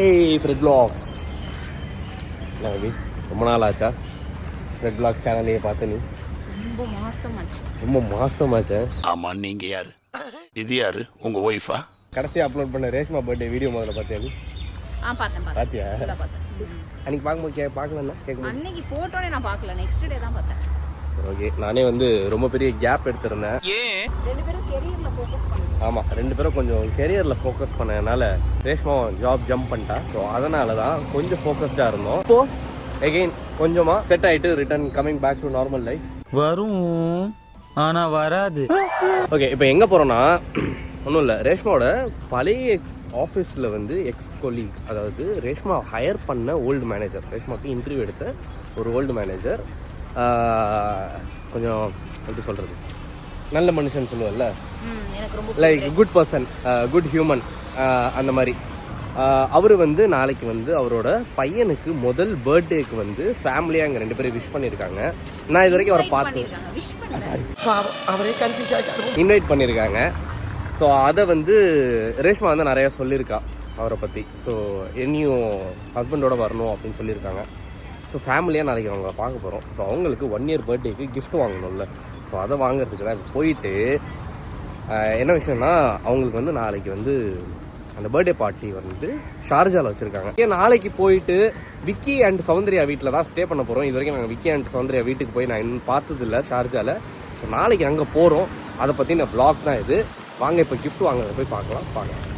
ஏய் Fred blocks என்ன? ரொம்ப நாள் ஆச்சா ஃப்ரெட் பிளாக் சேனலையே பார்த்து நீ? ரொம்ப மாசமாச்சு. ரொம்ப மாசமாச்சா? ஆமா நீங்க யாரு? இது யாரு? உங்க ஒய்ஃபா கடைசியாக அப்லோட் பண்ண ரேஷ்மா பர்த்டே வீடியோ முதல்ல பார்த்தியா நீ? ஆ பார்த்தேன் பார்த்தியா? அன்னைக்கு பார்க்கும்போது கே பார்க்கலன்னா கேட்கும்போது? அன்னைக்கு போட்டோனே நான் பார்க்கல. நெக்ஸ்ட் டே தான் பார்த்தேன். ஓகே நானே வந்து ரொம்ப பெரிய கேப் எடுத்திருந்தேன். ரெண்டு பேரும் கெரியர்ல ஃபோக்கஸ் ஆமாம் ரெண்டு பேரும் கொஞ்சம் கெரியரில் ஃபோக்கஸ் பண்ணதுனால ரேஷ்மா ஜாப் ஜம்ப் பண்ணிட்டா. ஸோ அதனால தான் கொஞ்சம் ஃபோக்கஸ்டாக இருந்தோம். இப்போ எகெயின் கொஞ்சமாக செட் ஆகிட்டு return coming back to normal life வரும் ஆனா வராது. ஓகே இப்போ எங்கே போகிறோன்னா ஒன்றும் இல்லை. ரேஷ்மாவோட பழைய ஆஃபீஸில் வந்து எக்ஸ் கொலீக் அதாவது ரேஷ்மா ஹையர் பண்ண ஓல்டு மேனேஜர் ரேஷ்மாவுக்கு இன்டர்வியூ எடுத்த ஒரு ஓல்டு மேனேஜர் கொஞ்சம் எப்படி சொல்கிறது நல்ல மனுஷன் சொல்லுவல்ல? ம் எனக்கு ரொம்ப like good person good human அந்த மாதிரி. அவர் வந்து நாளைக்கு வந்து அவரோட பையனுக்கு முதல் பர்த்டேக்கு வந்து ஃபேமிலியாக இங்கே ரெண்டு பேரும் விஷ் பண்ணியிருக்காங்க. நான் இது வரைக்கும் அவரை பார்த்து பண்ணிருக்காங்க விஷ் பண்ணி இன்வைட் பண்ணியிருக்காங்க. ஸோ அதை வந்து ரேஷ்மா வந்து நிறையா சொல்லியிருக்கா அவரை பற்றி ஸோ என்னையும் ஹஸ்பண்டோட வரணும் அப்படின்னு சொல்லியிருக்காங்க. ஸோ ஃபேமிலியாக நாளைக்கு அவங்க பார்க்க போகிறோம் ஸோ அவங்களுக்கு ஒன் இயர் பர்த்டேக்கு gift வாங்கணும்ல. ஸோ அதை வாங்குறதுக்கு தான். போயிட்டு என்ன விஷயம்னா அவங்களுக்கு வந்து நாளைக்கு வந்து அந்த பர்த்டே பார்ட்டி வந்து ஷார்ஜாவில் வச்சுருக்காங்க. ஏன் நாளைக்கு போயிட்டு விக்கி அண்ட் சௌந்தர்யா வீட்டில் தான் ஸ்டே பண்ண போகிறோம் இது வரைக்கும் நாங்கள் விக்கி அண்ட் சௌந்தர்யா வீட்டுக்கு போய் நான் இன்னும் பார்த்ததில்ல ஷார்ஜாவில் ஸோ நாளைக்கு அங்கே போகிறோம் அதை பற்றின பிளாக் தான் இது. வாங்க இப்போ கிஃப்ட் வாங்குறத போய் பார்க்கலாம். பார்க்கலாம்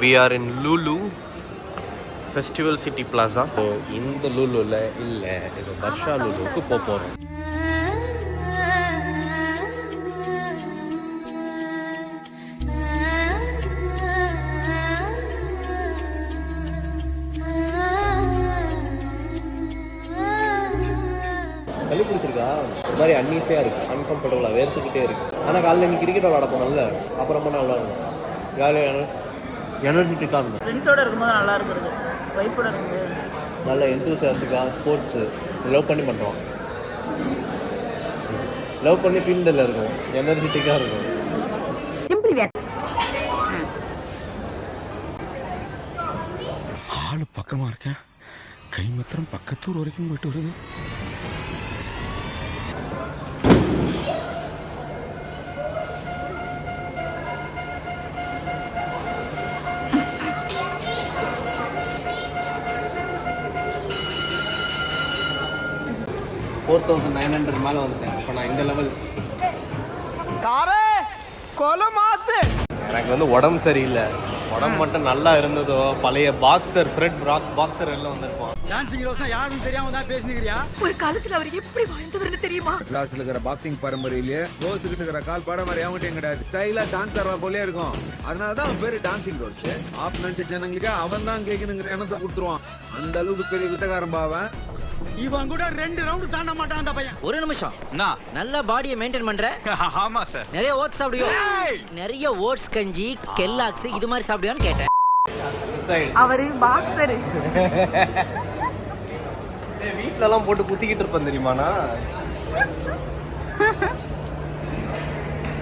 we are in Lulu festival city plaza so இந்த லூலுவில் இல்லை இது பர்ஷா லூலுக்கு போக போகிறோம் சளி பிடிச்சிருக்கா ஒரு மாதிரி அன்னீஸியாக இருக்கு. அன்கம்ஃபர்டபுளாக வேர்த்துக்கிட்டே இருக்கு. ஆனால் காலையில் இன்னைக்கு கிரிக்கெட் விளாட போனோம்ல. அப்புறமா நல்லா இருக்கும் ஜாலியாக எனர்ஜெட்டிக்காக இருந்தேன் ஃப்ரெண்ட்ஸோட இருக்கும்போது நல்லா இருக்கிறது ஒய்ஃபோட இருக்கும்போது. நல்ல எந்தூசியாஸ்டிக்காக ஸ்போர்ட்ஸு லவ் பண்ணி பண்ணுறோம் லவ் பண்ணி ஃபீல்டில் இருக்கும். எனர்ஜெட்டிக்காக இருக்கும் ஆளு பக்கமா இருக்கேன். கை மாத்திரம் பக்கத்தூர் வரைக்கும் போயிட்டு வருது. ஃபோர் தௌசண்ட் நைன் ஹண்ட்ரட் மேலே வந்துட்டேன். இப்போ நான் இந்த லெவல் எனக்கு வந்து உடம்பு சரியில்லை. உடம்பு மட்டும் நல்லா இருந்ததோ பழைய பாக்ஸர் ஃப்ரெட் ராக் பாக்ஸர் எல்லாம் வந்திருப்பான். டான்சிங் ரோஸ்னா யாருன்னு தெரியாம தான் பேசினுக்கிறியா ஒரு காலத்துல அவர் எப்படி வாழ்ந்தவர்னு தெரியுமா? கிளாஸ்ல இருக்கிற பாக்ஸிங் பரம்பரையிலேயே ரோஸ் கிட்ட இருக்கிற கால் பாட மாதிரி அவங்ககிட்ட கிடையாது ஸ்டைலா டான்ஸ் ஆடுற போலே இருக்கும். அதனால தான் அவன் பேரு டான்சிங் ரோஸ் ஆப் நினைச்ச ஜனங்களுக்கு அவன் தான் கேட்கணுங்கிற எண்ணத்தை கொடுத்துருவான். அந்த அளவுக்கு பெரிய வித்தகாரம் பாவன். இவன் கூட ரெண்டு ரவுண்டு தாண்ட மாட்டான் அந்த பையன். ஒரு நிமிஷம். நல்ல பாடியை மெயின்டைன் பண்ற? ஆமா சார் நிறைய ஓட்ஸ் சாப்பிடுவியோ? நிறைய ஓட்ஸ் கஞ்சி கெல்லாக்ஸ் இது மாதிரி சாப்பிடுவியான்னு கேட்டேன். அவரு பாக்ஸரு வீட்டிலலாம் போட்டு குத்திக்கிட்டு இருப்பேன் தெரியுமாண்ணா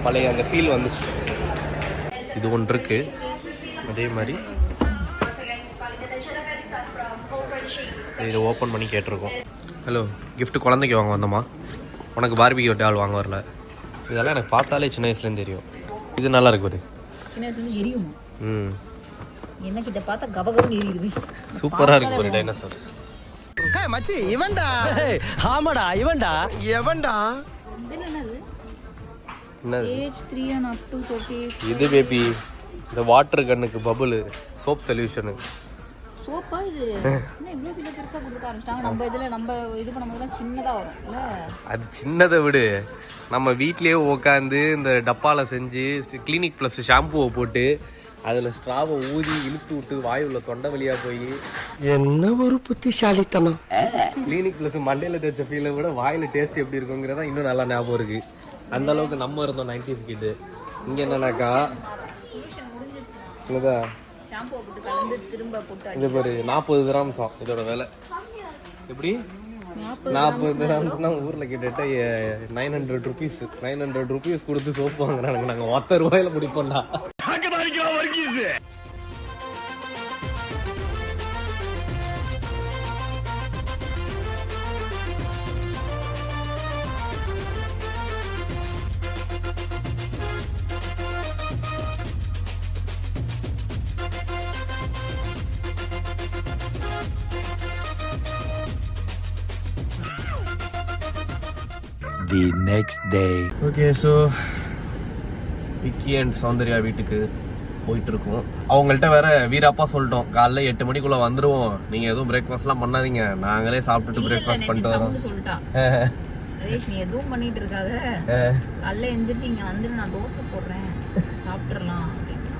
பழைய அந்த ஃபீல் வந்துச்சு. இது ஒன்று இருக்கு. அதே மாதிரி. இதை ஓப்பன் பண்ணி கேட்டிருக்கோம். ஹலோ gift குழந்தைக்கு வாங்க வந்தோமா? உனக்கு பார்பிக்யூ டால் வாங்க வரல. இதெல்லாம் எனக்கு பார்த்தாலே சின்ன வயசுலேருந்து தெரியும். இது நல்லா இருக்கு பாரு. சின்ன எரியுமா? ம். என்ன கிட்ட பார்த்தா கபகபம் எரியுது. சூப்பராக இருக்கு பாரு டைனோசர்ஸ் மச்சி இவன்டா? ஆமாடா இவன்டா. எவன்டா? இது பேபி இந்த வாட்டர் கன்னுக்கு பபுள் சோப் சொல்யூஷனு சோப்பா இது? என்ன இவ்வளோ பெரிய பெருசா கொடுக்க ஆரம்பிச்சிட்டாங்க? நம்ம இதுல நம்ம இது பண்ணும்போதெல்லாம் சின்னதா வரும் இல்ல? அது சின்னதை விடு. நம்ம வீட்லயே உட்காந்து இந்த டப்பால செஞ்சு கிளினிக் ப்ளஸ் ஷாம்புவை போட்டு அதில் ஸ்ட்ராவை ஊதி இழுத்து விட்டு வாய் உள்ள தொண்டை வழியா போய். என்ன ஒரு புத்திசாலித்தனம். கிளினிக் ப்ளஸ் மண்டையில் தேய்ச்ச ஃபீலை விட வாயில் டேஸ்ட் எப்படி இருக்குங்கிறதா இன்னும் நல்லா ஞாபகம் இருக்கு. அந்த அளவுக்கு நம்ம இருந்தோம் நைன்டிஸ் கிட்டு இங்கே என்னன்னாக்கா என்னதா? ஷாம்பு போட்டு கலந்து திரும்ப போட்டு இது பாரு நாற்பது கிராம்ஸாம் இதோட விலை. எப்படி? நாற்பது கிராம்ஸ்னா ஊரில் கிட்டத்தட்ட nine hundred rupees nine hundred rupees கொடுத்து சோப்பு வாங்குறாங்க நாங்கள் ஒத்த ரூபாயில முடிப்போம்டா. The next day okay so Vicky and Soundarya வீட்டுக்கு போயிட்டு இருக்கோம் அவங்கள்ட்ட வேற வீராப்பா சொல்லிட்டோம். காலைல எட்டு மணிக்குள்ள வந்துருவோம். நீங்க எதுவும் பிரேக்ஃபாஸ்ட்லாம் பண்ணாதீங்க. நாங்களே சாப்பிட்டுட்டு பிரேக்ஃபாஸ்ட் பண்ணிட்டு வரோம். ரேஷ் நீ எதுவும் பண்ணிட்டு இருக்காத. காலைல எந்திரிச்சு இங்க வந்து நான் தோசை போடுறேன். சாப்பிட்டுறலாம் அப்படின்னா.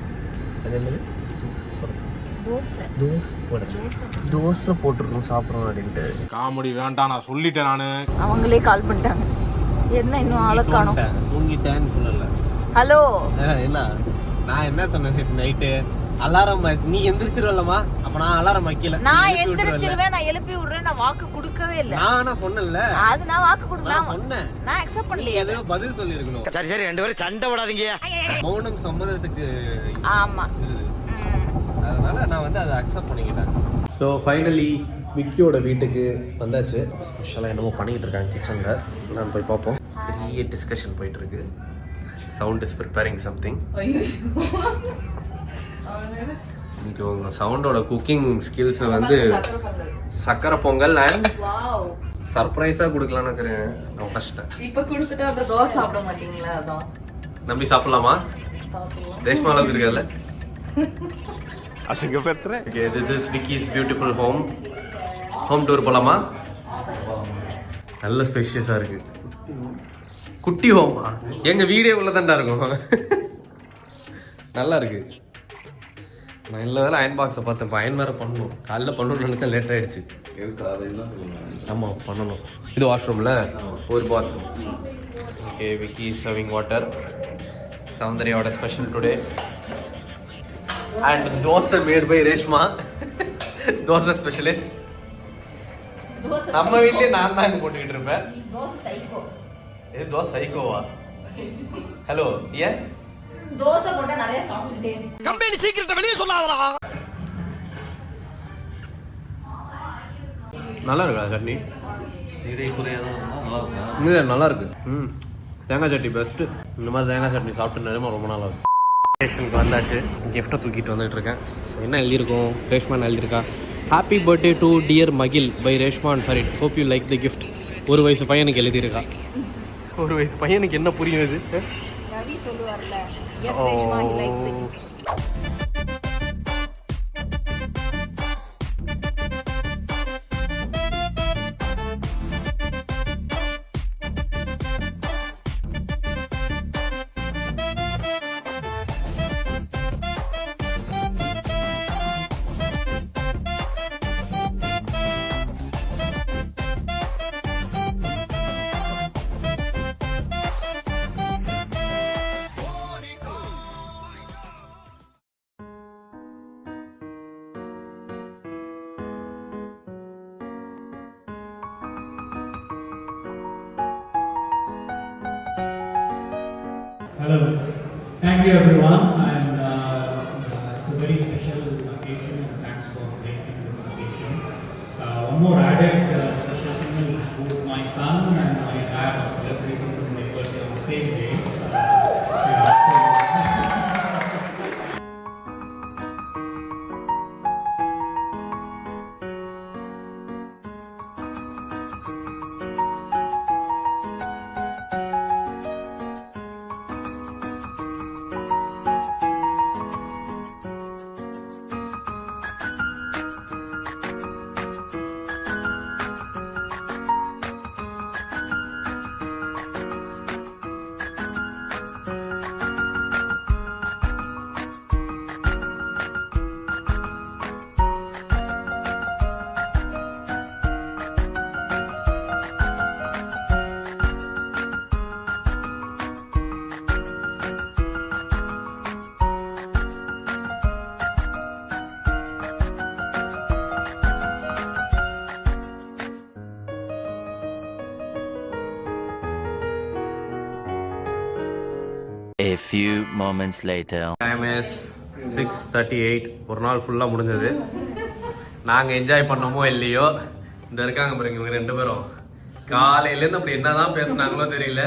தோசை. தோசை தோசை போட்டுருக்கோம் சாப்பிட்றோம் அப்படின்ட்டு. காமெடி வேண்டாம் நான் சொல்லிட்டேன் நானு. அவங்களே கால் பண்ணிட்டாங்க. என்ன இன்னும் ஆளை காணோம்? தூங்கிட்டேன், தூங்கிட்டேன்னு சொல்லல. ஹலோ? என்ன? நான் என்ன சொன்னேன் நைட்டு அலாரம் நீ எந்திரிச்சிருவல்லம்மா. அப்ப நான் அலாரம் வைக்கல. நான். எந்திரிச்சிருவேன் நான் எழுப்பி விடுறேன் நான் வாக்கு கொடுக்கவே இல்ல. நான் சொன்னேன்ல. அது நான் வாக்கு நான் கொடுக்கலாம் சொன்னேன். நான் அக்செப்ட் நீ பண்ணலையே. எதுவும் பதில் சொல்லியிருக்கணும். சரி சரி ரெண்டு பேரும் சண்டை விடாதீங்க மௌனம் சம்மதத்துக்கு ஆமா. அதனால நான் வந்து அதை அக்செப்ட் பண்ணிக்கிட்டேன் ஸோ ஃபைனலி விக்கியோட வீட்டுக்கு வந்தாச்சு ஸ்பெஷலாக என்னமோ பண்ணிக்கிட்டு இருக்காங்க கிச்சனில் நான் போய் பார்ப்போம் பெரிய டிஸ்கஷன் போயிட்டு இருக்கு சவுண்ட் இஸ் ப்ரிப்பேரிங் சம்திங் இன்னைக்கு உங்க சவுண்டோட குக்கிங் ஸ்கில்ஸை வந்து சக்கரை பொங்கல். அண்ட் சர்ப்ரைஸாக கொடுக்கலாம்னு வச்சுருக்கேன் நான் ஃபஸ்ட்டு இப்ப கொடுத்துட்டு அப்புறம் தோசை சாப்பிட மாட்டீங்களா? அதான். நம்பி சாப்பிடலாமா? ரேஷ்மா அளவுக்கு இருக்காதுல்ல அசிங்கப்படுத்துறேன் okay this is Vicky's beautiful home home tour போலாமா? நல்ல ஸ்பேஷியஸாக இருக்கு. குட்டி ஹோமா எங்க வீடே உள்ள தான்டா இருக்கும். நல்லா இருக்கு. நான் இல்லை வேலை அயன் பாக்ஸை பார்த்தேன் அயன் வேறு பண்ணணும். காலைல பண்ணணும்னு நினச்சேன் லேட் ஆயிடுச்சு. ஆமாம் பண்ணணும். இது வாஷ்ரூமில் ஒரு bath okay Vicky serving water சௌந்தர்யாவோட special today and dosa made by Reshma. Dosa specialist நம்ம வீட்லயே நான் தான் போட்டுக்கிட்டு இருப்பேன். இது தோசை சைக்கோவா ஹலோ ஏன்? தோசை போட்டா நிறைய சாப்பிட்டுட்டே கம்பெனி சீக்கிரத்தை வெளியே சொல்லாதடா. நல்லா இருக்கா சட்னி? இது நல்லா இருக்கு. ம் தேங்காய் சட்னி பெஸ்ட்டு இந்த மாதிரி தேங்காய் சட்னி சாப்பிட்டு நிலைமை ரொம்ப நல்லா இருக்கும் ஸ்டேஷனுக்கு வந்தாச்சு. கிஃப்ட்டை தூக்கிட்டு வந்துட்டு இருக்கேன். ஸோ என்ன எழுதியிருக்கோம்? ரேஷ்மான் எழுதியிருக்கா? Happy birthday to dear Magil by ரேஷ்மான் sorry hope you like the gift ஒரு வயசு பையனுக்கு எழுதியிருக்கா. ஒரு வயசு. பையனுக்கு என்ன புரியும் இது? Ravi சொல்லுவார்ல yes Reshma he liked Hello. Thank you everyone and uh, uh, it's a very special occasion and thanks for gracing this occasion. Uh, one more added uh, special thing is both my son and my dad are celebrating my birthday on the same day. A few moments later. Six thirty eight ஒரு நாள் ஃபுல்லாக முடிஞ்சது. நாங்கள் enjoy பண்ணோமோ இல்லையோ? இந்த இருக்காங்க பாருங்க இவங்க ரெண்டு பேரும். காலையிலேருந்து அப்படி என்னதான் பேசுனாங்களோ தெரியல.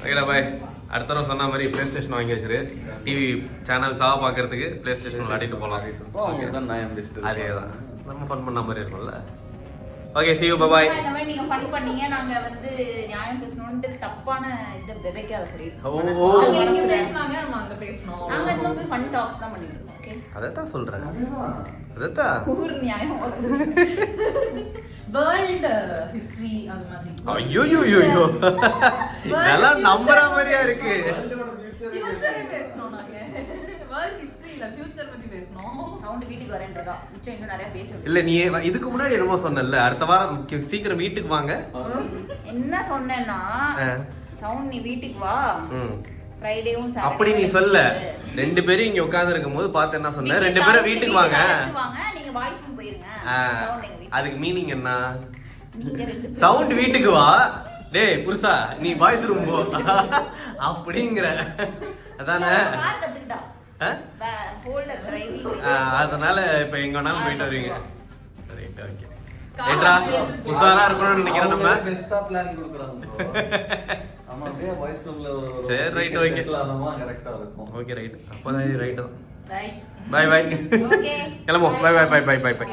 ஓகேடா பாய் அடுத்த தடவை சொன்ன மாதிரி ப்ளே ஸ்டேஷன் வாங்கி வச்சிரு. டிவி சேனல்ஸாக பார்க்கறதுக்கு ப்ளே ஸ்டேஷன் விளையாடிட்டு போகலாம் அதே தான் நம்ம ஃபன் பண்ண மாதிரி இருக்கும்ல. Okay see you bye bye இந்த மாதிரி நீங்க ஃபன் பண்ணீங்க நாங்க வந்து நியாயம் பேசணும்னு தப்பான இது விதைக்காத புரியுது ஓ. இங்க பேசுனாங்க நம்ம அங்க பேசணும் நாங்க இன்னும் ஃபன் டாக்ஸ் தான் பண்ணிட்டு இருக்கோம் ஓகே அதைத்தான் சொல்கிறேன் அதைத்தான். ஊர் நியாயம் வேர்ல்ட் ஹிஸ்டரி அது மாதிரி. ஐயோ ஐயோ ஐயோ இதெல்லாம் நம்புற மாதிரியா இருக்கு. வீட்டுக்கு வரேன்றதா. மிச்சம் இன்னும் நிறைய பேசணும் இல்ல நீ இதுக்கு முன்னாடி என்னமோ சொன்னல அடுத்த வாரம் சீக்கிரம் வீட்டுக்கு வாங்க. என்ன சொன்னேன்னா. சவுண்ட் நீ வீட்டுக்கு வா. ம். ஃப்ரைடேவும் அப்படி நீ சொல்ல. ரெண்டு பேரும் இங்க உட்கார்ந்து இருக்கும் போது பார்த்து என்ன சொன்ன? ரெண்டு பேரும் வீட்டுக்கு வாங்க. நீங்க வாய்ஸ் போயிருங்க. அதுக்கு மீனிங் என்ன? சவுண்ட் வீட்டுக்கு வா. டேய் புருஷா நீ பாய்ஸ் ரூம் போ. அப்படிங்கிற. அதானே? அதனால இப்ப எங்க வேணாலும் போயிட்டு வருவீங்க. ரைட் ஓகே ஏட்ரா உஷாரா இருக்கணும்னு நினைக்கிறேன் நம்ம. பெஸ்டா பிளான் கொடுக்குறாங்க ஆமா அப்படியே வாய்ஸ் ரூம்ல சரி, right, okay. கரெக்டா இருக்கும். ஓகே ரைட் அப்போதான் ரைட்டு தான். பை பை பை ஓகே கிளம்புவோம். Bye bye bye bye bye bye